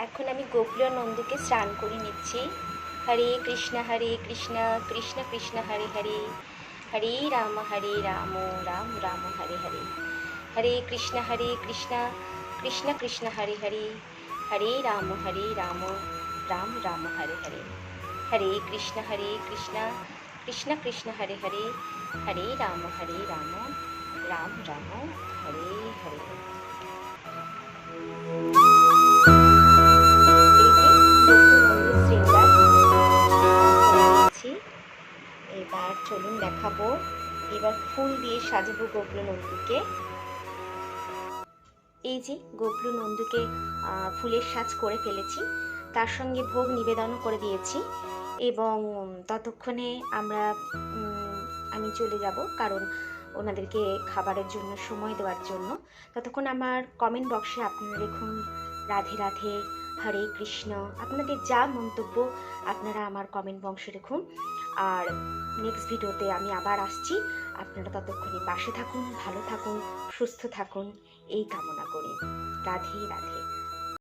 এখন আমি গোকুল নন্দকে স্নান করে নিচ্ছি। হরে কৃষ্ণ হরে কৃষ্ণ কৃষ্ণ কৃষ্ণ, হরে হরে। হরে রাম হরে রাম রাম রাম, হরে হরে। হরে কৃষ্ণ হরে কৃষ্ণ কৃষ্ণ কৃষ্ণ, হরে হরে। হরে রাম হরে রাম রাম রাম, হরে হরে। হরে কৃষ্ণ হরে কৃষ্ণ কৃষ্ণ কৃষ্ণ, হরে হরে। হরে রাম হরে রাম রাম রাম, হরে হরে। এবার চলুন দেখাবো। এবার ফুল দিয়ে সাজাবো গোকুল নন্দুকে এই যে গোকুল নন্দুকে ফুলের সাজ করে ফেলেছি। তার সঙ্গে ভোগ নিবেদনও করে দিয়েছি এবং ততক্ষণে আমরা আমি চলে যাব কারণ ওনাদেরকে খাবারের জন্য, সময় দেওয়ার জন্য। ততক্ষণ আমার কমেন্ট বক্সে আপনারা লিখুন রাধে রাধে, হরে কৃষ্ণ। আপনাদের যা মন্তব্য আপনারা আমার কমেন্ট বক্সে লিখুন আর নেক্সট ভিডিওতে আমি আবার আসছি। আপনারা ততক্ষণে পাশে থাকুন, ভালো থাকুন, সুস্থ থাকুন। এই কামনা করি। রাধে রাধে।